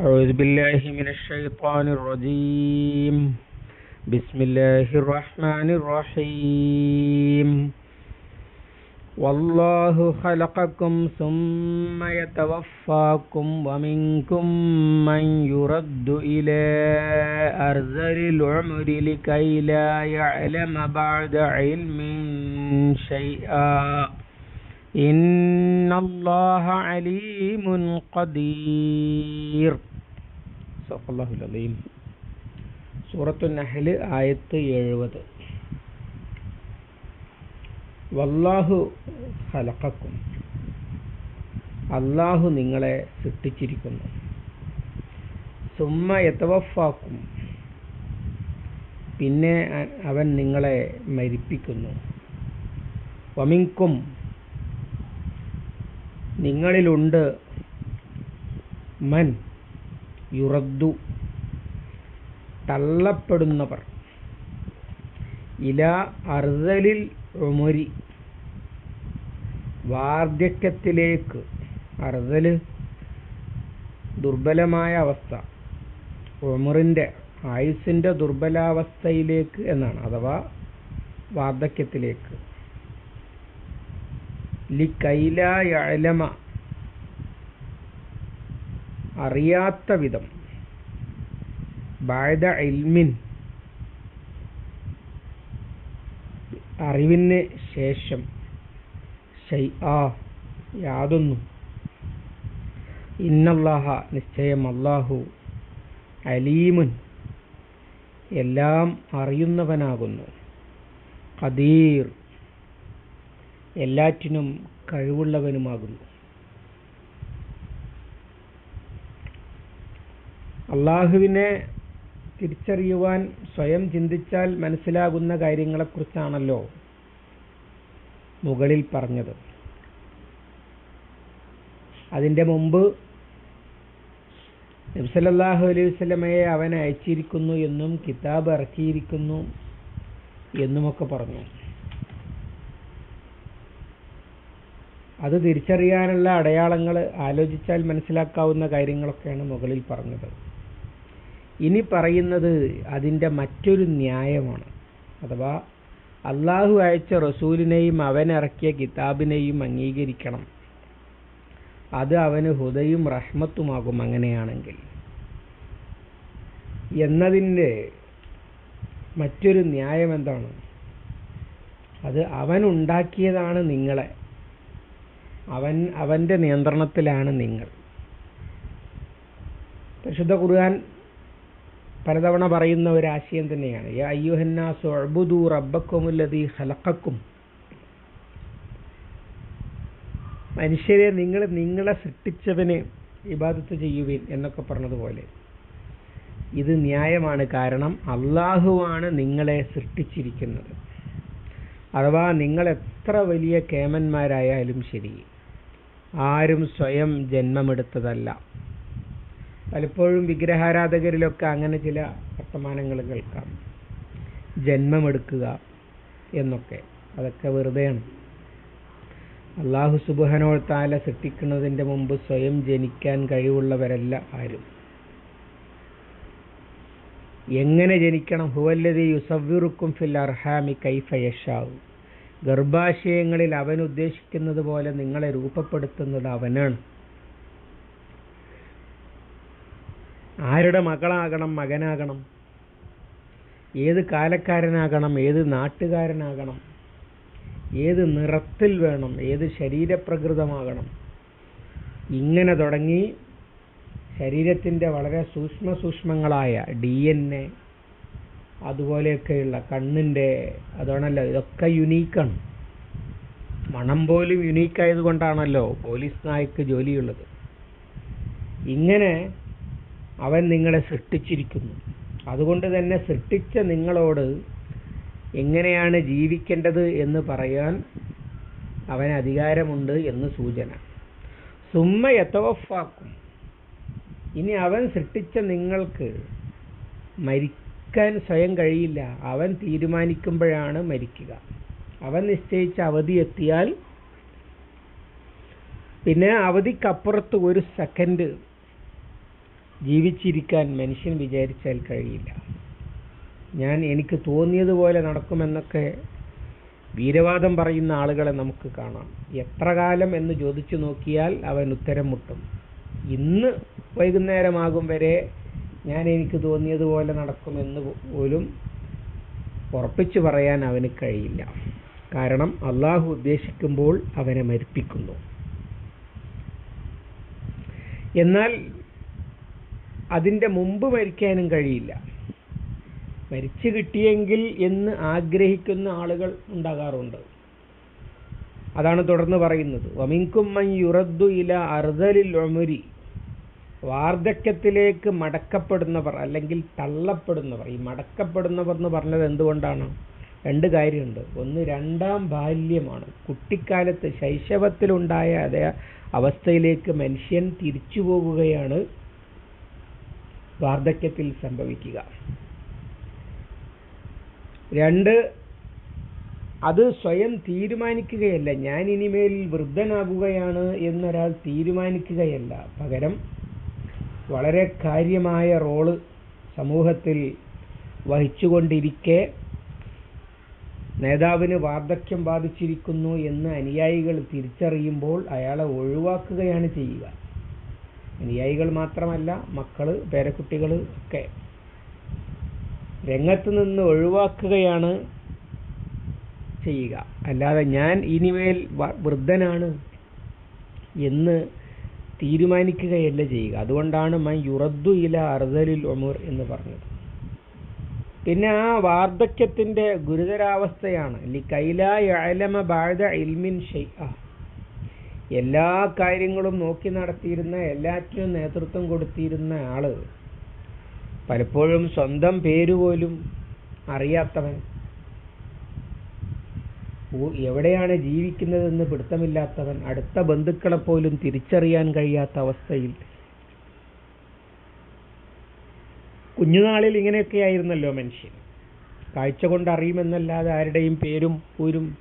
أعوذ بالله من الشيطان الرجيم. بسم الله الرحمن الرحيم. والله خلقكم ثم يتوفاكم ومنكم من يرد إلى أرذل العمر لكي لا يعلم بعد علم شيئا. إن الله عليم قدير. സഫല്ലാഹുലീം സൂറത്തു നഹൽ ആയത്ത് എഴുപത്. വല്ലാഹു ഹലക്കും അള്ളാഹു നിങ്ങളെ സൃഷ്ടിച്ചിരിക്കുന്നു. സുമ്മ എത്തവഫാക്കും പിന്നെ അവൻ നിങ്ങളെ മരിപ്പിക്കുന്നു. വമിങ്കും. നിങ്ങളിലുണ്ട്. മൻ. യുറദ്ദു. തള്ളപ്പെടുന്നവർ. ഇല അർദലിൽ ഉമരി. വാർദ്ധക്യത്തിലേക്ക്. അർദൽ ദുർബലമായ അവസ്ഥ. ഉമറിന്റെ ആയുസിന്റെ ദുർബലാവസ്ഥയിലേക്ക് എന്നാണ് അഥവാ വാർദ്ധക്യത്തിലേക്ക്. ലി കൈലായലമ അറിയാത്ത വിധം. ബാഴ്ദ ഇൽമിൻ. അറിവിന് ശേഷം ഷൈ ആ യാതൊന്നും. ഇന്നല്ലാഹ നിശ്ചയം അല്ലാഹു അലീമുൻ. എല്ലാം അറിയുന്നവനാകുന്നു. ഖദീർ. എല്ലാറ്റിനും കഴിവുള്ളവനുമാകുന്നു. അള്ളാഹുവിനെ തിരിച്ചറിയുവാൻ സ്വയം ചിന്തിച്ചാൽ മനസ്സിലാകുന്ന കാര്യങ്ങളെക്കുറിച്ചാണല്ലോ മുകളിൽ പറഞ്ഞത്. അതിന്റെ മുമ്പ് നബ്സലല്ലാഹു അലൈഹി വസല്ലമയെ അവൻ അയച്ചിരിക്കുന്നു എന്നും കിതാബ് ഇറക്കിയിരിക്കുന്നു എന്നുമൊക്കെ പറഞ്ഞു. അത് തിരിച്ചറിയാനുള്ള അടയാളങ്ങൾ ആലോചിച്ചാൽ മനസ്സിലാക്കാവുന്ന കാര്യങ്ങളൊക്കെയാണ് മുകളിൽ പറഞ്ഞത്. ഇനി പറയുന്നത് അതിന്റെ മറ്റൊരു ന്യായമാണ്. അഥവാ അള്ളാഹു അയച്ച റസൂലിനെയും അവൻ ഇറക്കിയ കിതാബിനെയും അംഗീകരിക്കണം. അത് അവന് ഹുദയും റഹ്മത്തുമാകും അങ്ങനെയാണെങ്കിൽ. എന്നതിന്റെ മറ്റൊരു ന്യായം എന്താണ്? അത് അവൻ ഉണ്ടാക്കിയതാണ് നിങ്ങളെ. അവൻ അവന്റെ നിയന്ത്രണത്തിലാണ് നിങ്ങൾ. പരിശുദ്ധ ഖുർആൻ പലതവണ പറയുന്ന ഒരു ആശയം തന്നെയാണ്. യാ മനുഷ്യരെ നിങ്ങൾ നിങ്ങളെ സൃഷ്ടിച്ചവനെ ഇബാദത്ത് ചെയ്യുവിൻ എന്നൊക്കെ പറഞ്ഞതുപോലെ. ഇത് ന്യായമാണ്. കാരണം അള്ളാഹുവാണ് നിങ്ങളെ സൃഷ്ടിച്ചിരിക്കുന്നത്. അഥവാ നിങ്ങൾ എത്ര വലിയ കേമന്മാരായാലും ശരി ആരും സ്വയം ജന്മമെടുത്തതല്ല. പലപ്പോഴും വിഗ്രഹാരാധകരിലൊക്കെ അങ്ങനെ ചില വർത്തമാനങ്ങൾ കേൾക്കാം. ജന്മമെടുക്കുക എന്നൊക്കെ. അതൊക്കെ വെറുതെയാണ്. അള്ളാഹു സുബുഹനോൾ താല സൃഷ്ടിക്കുന്നതിന്റെ മുമ്പ് സ്വയം ജനിക്കാൻ കഴിവുള്ളവരല്ല ആരും. എങ്ങനെ ജനിക്കണം? ഹുവല്ലതി യുസവ്യുറുക്കും ഫിൽ അർഹാമി കൈഫയഷാവും ഗർഭാശയങ്ങളിൽ അവൻ ഉദ്ദേശിക്കുന്നത് പോലെ നിങ്ങളെ രൂപപ്പെടുത്തുന്നത് അവനാണ്. ആരുടെ മകളാകണം മകനാകണം? ഏത് കാലക്കാരനാകണം ഏത് നാട്ടുകാരനാകണം? ഏത് നിറത്തിൽ വേണം ഏത് ശരീരപ്രകൃതമാകണം? ഇങ്ങനെ തുടങ്ങി ശരീരത്തിന്റെ വളരെ സൂക്ഷ്മ സൂക്ഷ്മങ്ങളായ ഡി എൻ എ അതുപോലെയൊക്കെയുള്ള കണ്ണിന്റെ അതാണല്ലോ ഇതൊക്കെ യുണീക്കാണ് മണം പോലും യുണീക്കായത് കൊണ്ടാണല്ലോ പോലീസ് നായ്ക്ക് ജോലിയുള്ളത്. ഇങ്ങനെ അവൻ നിങ്ങളെ സൃഷ്ടിച്ചിരിക്കുന്നു. അതുകൊണ്ട് തന്നെ സൃഷ്ടിച്ച നിങ്ങളോട് എങ്ങനെയാണ് ജീവിക്കേണ്ടത് എന്ന് പറയാൻ അവന് അധികാരമുണ്ട് എന്ന് സൂചന. സുമ്മ യത്തവഫാക്കും ഇനി അവൻ സൃഷ്ടിച്ച നിങ്ങൾക്ക് മരിക്കാൻ സ്വയം കഴിയില്ല. അവൻ തീരുമാനിക്കുമ്പോഴാണ് മരിക്കുക. അവൻ നിശ്ചയിച്ച അവധി എത്തിയാൽ പിന്നെ അവധിക്കപ്പുറത്ത് ഒരു സെക്കൻഡ് ജീവിച്ചിരിക്കാൻ മനുഷ്യൻ വിചാരിച്ചാൽ കഴിയില്ല. ഞാൻ എനിക്ക് തോന്നിയതുപോലെ നടക്കുമെന്നൊക്കെ വീരവാദം പറയുന്ന ആളുകളെ നമുക്ക് കാണാം. എത്ര കാലം എന്ന് ചോദിച്ചു നോക്കിയാൽ അവൻ ഉത്തരം മുട്ടും. ഇന്ന് വൈകുന്നേരമാകും വരെ ഞാൻ എനിക്ക് തോന്നിയതുപോലെ നടക്കുമെന്ന് പോലും ഉറപ്പിച്ചു പറയാൻ അവന് കഴിയില്ല. കാരണം അള്ളാഹു ഉദ്ദേശിക്കുമ്പോൾ അവനെ മരിപ്പിക്കുന്നു. എന്നാൽ അതിന്റെ മുമ്പ് മരിക്കാനും കഴിയില്ല. മരിച്ചു കിട്ടിയെങ്കിൽ എന്ന് ആഗ്രഹിക്കുന്ന ആളുകൾ ഉണ്ടാകാറുണ്ട്. അതാണ് തുടർന്ന് പറയുന്നത്. വമിങ്കും മൻ യുറദ്ദു ഇല അർദലിൽ ഒമുരി വാർദ്ധക്യത്തിലേക്ക് മടക്കപ്പെടുന്നവർ അല്ലെങ്കിൽ തള്ളപ്പെടുന്നവർ. ഈ മടക്കപ്പെടുന്നവർ എന്ന് പറഞ്ഞത് എന്തുകൊണ്ടാണ്? രണ്ട് കാര്യമുണ്ട്. ഒന്ന് രണ്ടാം ബാല്യമാണ്. കുട്ടിക്കാലത്ത് ശൈശവത്തിലുണ്ടായ അതേ അവസ്ഥയിലേക്ക് മനുഷ്യൻ തിരിച്ചു പോകുകയാണ് വാർദ്ധക്യത്തിൽ സംഭവിക്കുക. രണ്ട് അത് സ്വയം തീരുമാനിക്കുകയല്ല. ഞാൻ ഇനിമേൽ വൃദ്ധനാകുകയാണ് എന്നൊരാൾ തീരുമാനിക്കുകയല്ല. പകരം വളരെ കാര്യമായ റോൾ സമൂഹത്തിൽ വഹിച്ചുകൊണ്ടിരിക്കെ നേതാവിന് വാർദ്ധക്യം ബാധിച്ചിരിക്കുന്നു എന്ന് അനുയായികൾ തിരിച്ചറിയുമ്പോൾ അയാളെ ഒഴിവാക്കുകയാണ് ചെയ്യുക. അനുയായികൾ മാത്രമല്ല മക്കൾ പേരക്കുട്ടികൾ ഒക്കെ. രംഗത്ത് നിന്ന് ഒഴിവാക്കുകയാണ് ചെയ്യുക. അല്ലാതെ ഞാൻ ഇനിമേൽ വൃദ്ധനാണ് എന്ന് തീരുമാനിക്കുകയല്ല ചെയ്യുക. അതുകൊണ്ടാണ് മൻ യുറദ്ദു ഇല അർദലിൽ ഒമൂർ എന്ന് പറഞ്ഞത്. പിന്നെ ആ വാർദ്ധക്യത്തിന്റെ ഗുരുതരാവസ്ഥയാണ്. യഅലമ ബാഴ ഇൽമിൻ ഷെയ്അ എല്ലാ കാര്യങ്ങളും നോക്കി നടത്തിയിരുന്ന എല്ലാറ്റിനും നേതൃത്വം കൊടുത്തിരുന്ന ആൾ പലപ്പോഴും സ്വന്തം പേര് പോലും അറിയാത്തവൻ. എവിടെയാണ് ജീവിക്കുന്നതെന്ന് പിടുത്തമില്ലാത്തവൻ. അടുത്ത ബന്ധുക്കളെ പോലും തിരിച്ചറിയാൻ കഴിയാത്ത അവസ്ഥയിൽ. കുഞ്ഞുനാളിൽ ഇങ്ങനെയൊക്കെ ആയിരുന്നല്ലോ മനുഷ്യൻ. കാഴ്ച കൊണ്ട് അറിയുമെന്നല്ലാതെ ആരുടെയും പേരും ഊരും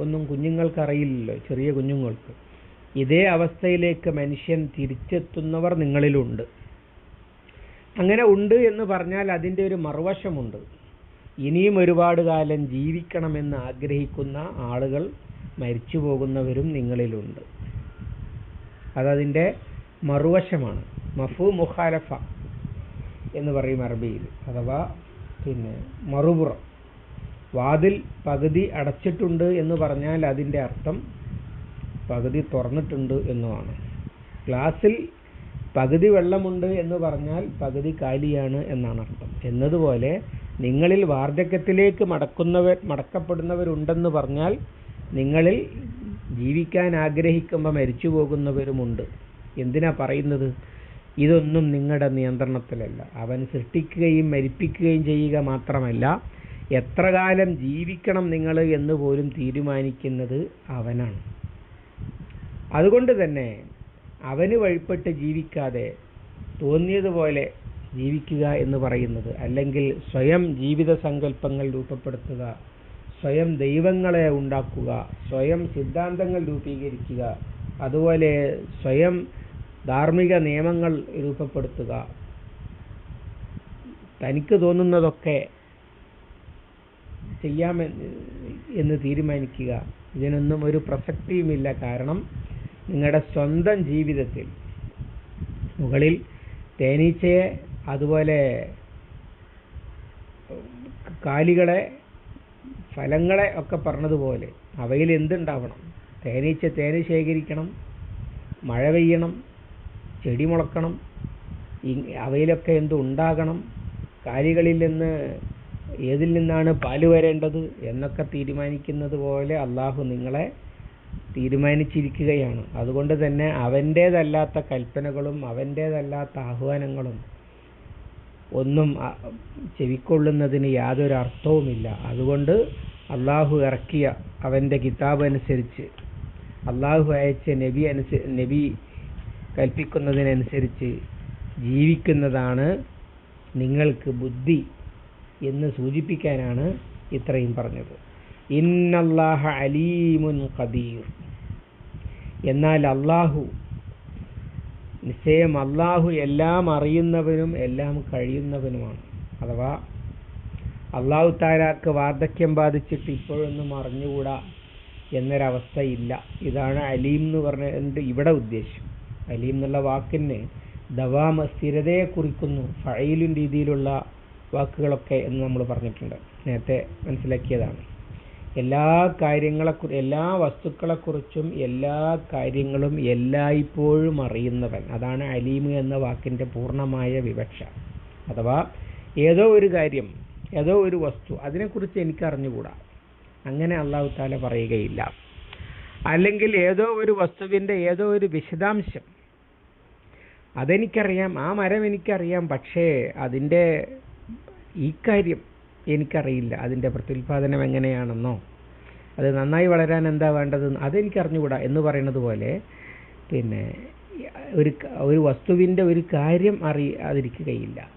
ഒന്നും കുഞ്ഞുങ്ങൾക്ക് അറിയില്ലല്ലോ ചെറിയ കുഞ്ഞുങ്ങൾക്ക്. ഇതേ അവസ്ഥയിലേക്ക് മനുഷ്യൻ തിരിച്ചെത്തുന്നവർ നിങ്ങളിലുണ്ട്. അങ്ങനെ ഉണ്ട് എന്ന് പറഞ്ഞാൽ അതിന്റെ ഒരു മറുവശമുണ്ട്. ഇനിയും ഒരുപാട് കാലം ജീവിക്കണമെന്ന് ആഗ്രഹിക്കുന്ന ആളുകൾ മരിച്ചു പോകുന്നവരും നിങ്ങളിലുണ്ട്. അതതിന്റെ മറുവശമാണ്. മഫു മുഖാലഫ എന്ന് പറയും അറബിയിൽ. അഥവാ പിന്നെ മറുപുറം. വാതിൽ പകുതി അടച്ചിട്ടുണ്ട് എന്ന് പറഞ്ഞാൽ അതിന്റെ അർത്ഥം പകുതി തുറന്നിട്ടുണ്ട് എന്നുമാണ്. ഗ്ലാസ്സിൽ പകുതി വെള്ളമുണ്ട് എന്ന് പറഞ്ഞാൽ പകുതി കാലിയാണ് എന്നാണ് അർത്ഥം. എന്നതുപോലെ നിങ്ങളിൽ വാർദ്ധക്യത്തിലേക്ക് മടക്കുന്നവർ മടക്കപ്പെടുന്നവരുണ്ടെന്ന് പറഞ്ഞാൽ നിങ്ങളിൽ ജീവിക്കാൻ ആഗ്രഹിക്കുമ്പോൾ മരിച്ചു പോകുന്നവരുമുണ്ട് എന്തിനാ പറയുന്നത്? ഇതൊന്നും നിങ്ങളുടെ നിയന്ത്രണത്തിലല്ല. അവൻ സൃഷ്ടിക്കുകയും മരിപ്പിക്കുകയും ചെയ്യുക മാത്രമല്ല എത്ര കാലം ജീവിക്കണം നിങ്ങൾ എന്ന് പോലും തീരുമാനിക്കുന്നത് അവനാണ്. അതുകൊണ്ട് തന്നെ അവന് വഴിപ്പെട്ട് ജീവിക്കാതെ തോന്നിയതുപോലെ ജീവിക്കുക എന്ന് പറയുന്നത് അല്ലെങ്കിൽ സ്വയം ജീവിത സങ്കല്പങ്ങൾ രൂപപ്പെടുത്തുക സ്വയം ദൈവങ്ങളെ ഉണ്ടാക്കുക സ്വയം സിദ്ധാന്തങ്ങൾ രൂപീകരിക്കുക അതുപോലെ സ്വയം ധാർമ്മിക നിയമങ്ങൾ രൂപപ്പെടുത്തുക. തനിക്ക് തോന്നുന്നതൊക്കെ ചെയ്യാമെന്ന് എന്ന് തീരുമാനിക്കുക. ഇതിനൊന്നും ഒരു പ്രസക്തിയുമില്ല. കാരണം നിങ്ങളുടെ സ്വന്തം ജീവിതത്തിൽ. മുകളിൽ തേനീച്ചയെ അതുപോലെ കാലികളെ ഫലങ്ങളെ ഒക്കെ പറഞ്ഞതുപോലെ അവയിൽ എന്തുണ്ടാവണം? തേനീച്ച തേന് ശേഖരിക്കണം മഴ പെയ്യണം ചെടി മുളക്കണം അവയിലൊക്കെ എന്ത് ഉണ്ടാകണം? കാലികളിൽ നിന്ന് ഏതിൽ നിന്നാണ് പാൽ വരേണ്ടത് എന്നൊക്കെ തീരുമാനിക്കുന്നത് പോലെ അള്ളാഹു നിങ്ങളെ തീരുമാനിച്ചിരിക്കുകയാണ്. അതുകൊണ്ട് തന്നെ അവന്റേതല്ലാത്ത കൽപ്പനകളും അവന്റേതല്ലാത്ത ആഹ്വാനങ്ങളും ഒന്നും ചെവിക്കൊള്ളുന്നതിന് യാതൊരു അർത്ഥവുമില്ല. അതുകൊണ്ട് അള്ളാഹു ഇറക്കിയ അവന്റെ കിതാബ് അനുസരിച്ച് അള്ളാഹു അയച്ച നബി അനുസ നബി കൽപ്പിക്കുന്നതിനനുസരിച്ച് ജീവിക്കുന്നതാണ് നിങ്ങൾക്ക് ബുദ്ധി എന്ന് സൂചിപ്പിക്കാനാണ് ഇത്രയും പറഞ്ഞത്. ഇന്നല്ലാഹ അലീമുൻ ഖദീർ എന്നാൽ അള്ളാഹു നിശ്ചയം അള്ളാഹു എല്ലാം അറിയുന്നവനും എല്ലാം കഴിയുന്നവനുമാണ്. അഥവാ അള്ളാഹു താലാക്ക് വാർദ്ധക്യം ബാധിച്ചിട്ട് ഇപ്പോഴൊന്നും അറിഞ്ഞുകൂടാ എന്നൊരവസ്ഥ ഇല്ല ഇതാണ് അലീം എന്ന് പറഞ്ഞുകൊണ്ട് ഇവിടെ ഉദ്ദേശം. അലീം എന്നുള്ള വാക്കിന് ദവാമ സ്ഥിരതയെ കുറിക്കുന്നു ഫഴയിലും രീതിയിലുള്ള വാക്കുകളൊക്കെ എന്ന് നമ്മൾ പറഞ്ഞിട്ടുണ്ട്. നേരത്തെ മനസ്സിലാക്കിയതാണ്. എല്ലാ കാര്യങ്ങളെ എല്ലാ വസ്തുക്കളെക്കുറിച്ചും എല്ലാ കാര്യങ്ങളും എല്ലായ്പ്പോഴും അറിയുന്നവൻ. അതാണ് അലീമ് എന്ന വാക്കിന്റെ പൂർണമായ വിവക്ഷ. അഥവാ ഏതോ ഒരു കാര്യം ഏതോ ഒരു വസ്തു അതിനെക്കുറിച്ച് എനിക്ക് അറിഞ്ഞുകൂടാ അങ്ങനെ അള്ളാഹു താല പറയുകയില്ല. അല്ലെങ്കിൽ ഏതോ ഒരു വസ്തുവിന്റെ ഏതോ ഒരു വിശദാംശം അതെനിക്കറിയാം ആ മരം എനിക്കറിയാം പക്ഷേ അതിന്റെ ഈ കാര്യം എനിക്കറിയില്ല. അതിന്റെ പ്രത്യുൽപാദനം എങ്ങനെയാണെന്നോ. അത് നന്നായി വളരാൻ എന്താ വേണ്ടത്? അതെനിക്ക് അറിഞ്ഞുകൂടാ എന്ന് പറയുന്നത് പോലെ പിന്നെ ഒരു ഒരു വസ്തുവിന്റെ ഒരു കാര്യം അറിയാതിരിക്കുകയില്ല.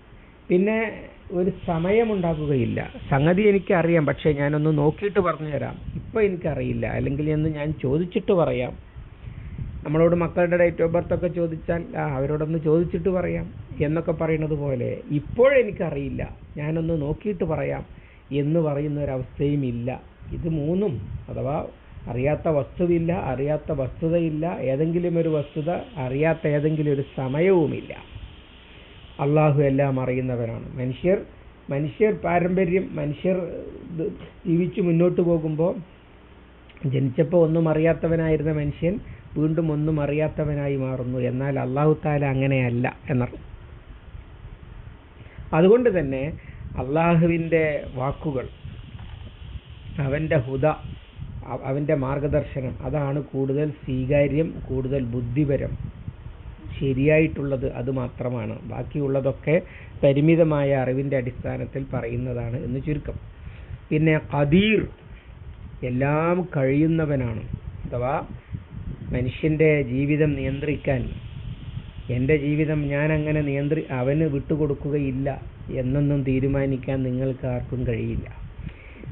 പിന്നെ ഒരു സമയമുണ്ടാക്കുകയില്ല. സംഗതി എനിക്കറിയാം പക്ഷേ ഞാനൊന്ന് നോക്കിയിട്ട് പറഞ്ഞു തരാം ഇപ്പം എനിക്കറിയില്ല. അല്ലെങ്കിൽ എന്ന് ഞാൻ ചോദിച്ചിട്ട് പറയാം. നമ്മളോട് മക്കളുടെ ഡേറ്റ് ഓഫ് ബർത്ത് ഒക്കെ ചോദിച്ചാൽ ആ അവരോടൊന്ന് ചോദിച്ചിട്ട് പറയാം എന്നൊക്കെ പറയുന്നത് പോലെ ഇപ്പോഴെനിക്കറിയില്ല. ഞാനൊന്ന് നോക്കിയിട്ട് പറയാം എന്ന് പറയുന്ന ഒരവസ്ഥയും ഇല്ല. ഇത് മൂന്നും അഥവാ അറിയാത്ത വസ്തുവില്ല അറിയാത്ത വസ്തുതയില്ല ഏതെങ്കിലും ഒരു വസ്തുത അറിയാത്ത ഏതെങ്കിലും ഒരു സമയവുമില്ല. അള്ളാഹു എല്ലാം അറിയുന്നവരാണ് മനുഷ്യർ മനുഷ്യർ പാരമ്പര്യം മനുഷ്യർ ജീവിച്ചു മുന്നോട്ട് പോകുമ്പോൾ ജനിച്ചപ്പോൾ ഒന്നും അറിയാത്തവനായിരുന്ന മനുഷ്യൻ വീണ്ടും ഒന്നും അറിയാത്തവനായി മാറുന്നു. എന്നാൽ അള്ളാഹു താല അങ്ങനെയല്ല എന്നറു അതുകൊണ്ട് തന്നെ അള്ളാഹുവിന്റെ വാക്കുകൾ അവന്റെ ഹുദ അവന്റെ മാർഗദർശനം അതാണ് കൂടുതൽ സ്വീകാര്യം കൂടുതൽ ബുദ്ധിപരം. ശരിയായിട്ടുള്ളത് അത് മാത്രമാണ്. ബാക്കിയുള്ളതൊക്കെ പരിമിതമായ അറിവിന്റെ അടിസ്ഥാനത്തിൽ പറയുന്നതാണ് എന്ന് ചുരുക്കം. പിന്നെ കദീർ എല്ലാം കഴിയുന്നവനാണ്. അഥവാ മനുഷ്യന്റെ ജീവിതം നിയന്ത്രിക്കാൻ എന്റെ ജീവിതം ഞാൻ അങ്ങനെ നിയന്ത്രി അവന് വിട്ടുകൊടുക്കുകയില്ല എന്നൊന്നും തീരുമാനിക്കാൻ നിങ്ങൾക്ക് ആർക്കും കഴിയില്ല.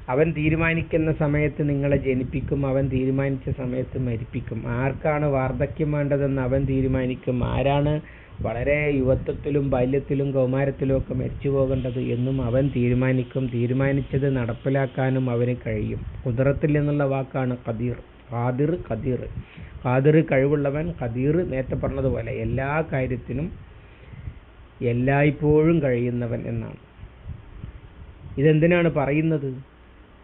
അവൻ തീരുമാനിക്കുന്ന സമയത്ത് നിങ്ങളെ ജനിപ്പിക്കും അവൻ തീരുമാനിച്ച സമയത്ത് മരിപ്പിക്കും. ആർക്കാണ് വാർദ്ധക്യം വേണ്ടതെന്ന് അവൻ തീരുമാനിക്കും. ആരാണ് വളരെ യുവത്വത്തിലും ബാല്യത്തിലും കൗമാരത്തിലും ഒക്കെ മരിച്ചു പോകേണ്ടത് എന്നും അവൻ തീരുമാനിക്കും. തീരുമാനിച്ചത് നടപ്പിലാക്കാനും അവന് കഴിയും. കുതിരത്തിൽ എന്നുള്ള വാക്കാണ് ഖദീർ. ഖാദിർ ഖദീർ. ഖാദിർ കഴിവുള്ളവൻ ഖദീർ നേരത്തെ പറഞ്ഞതുപോലെ എല്ലാ കാര്യത്തിനും എല്ലായ്പ്പോഴും കഴിയുന്നവൻ എന്നാണ്. ഇതെന്തിനാണ് പറയുന്നത്?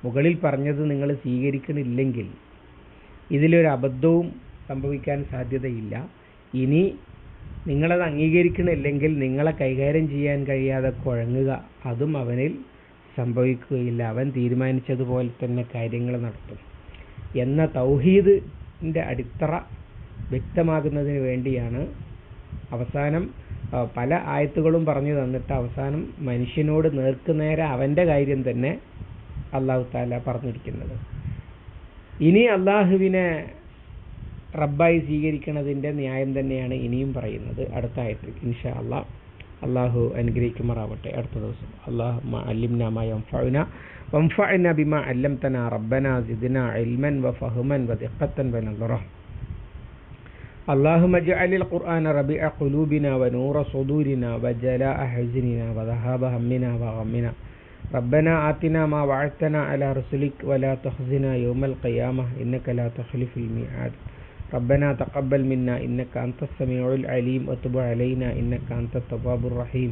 മുകളിൽ പറഞ്ഞത് നിങ്ങൾ സ്വീകരിക്കണില്ലെങ്കിൽ. ഇതിലൊരു അബദ്ധവും സംഭവിക്കാൻ സാധ്യതയില്ല. ഇനി നിങ്ങളത് അംഗീകരിക്കണില്ലെങ്കിൽ നിങ്ങളെ കൈകാര്യം ചെയ്യാൻ കഴിയാതെ കുഴങ്ങുക. അതും അവനിൽ സംഭവിക്കുകയില്ല. അവൻ തീരുമാനിച്ചതുപോലെ തന്നെ കാര്യങ്ങൾ നടത്തും. എന്ന തൗഹീദിന്റെ അടിത്തറ വ്യക്തമാകുന്നതിന് വേണ്ടിയാണ് അവസാനം പല ആയത്തുകളും പറഞ്ഞു തന്നിട്ട് അവസാനം മനുഷ്യനോട് നേർക്കുനേരെ അവന്റെ കാര്യം തന്നെ അള്ളാഹു താല പറഞ്ഞിരിക്കുന്നത്. ഇനി അള്ളാഹുവിനെ റബ്ബായി സ്വീകരിക്കുന്നതിന്റെ ന്യായം തന്നെയാണ് ഇനിയും പറയുന്നത്. അടുത്ത ആയത്തിൽ ഇൻഷാ അള്ളാഹ് അള്ളാഹു അനുഗ്രഹിക്കുമാറാവട്ടെ. അടുത്ത ദിവസം. അള്ളാഹു അല്ലിംനാമായ വംഫഅന وانفعنا بما علمتنا. ربنا زدنا علما وفهما ودقة ونظرة. اللهم اجعل القرآن ربيع قلوبنا ونور صدورنا وجلاء حزننا وذهاب همنا وغمنا. ربنا آتنا ما وعدتنا على رسلك ولا تخزنا يوم القيامة. إنك لا تخلف الميعاد. ربنا تقبل منا. إنك أنت السميع العليم. وتب علينا. إنك أنت التواب الرحيم.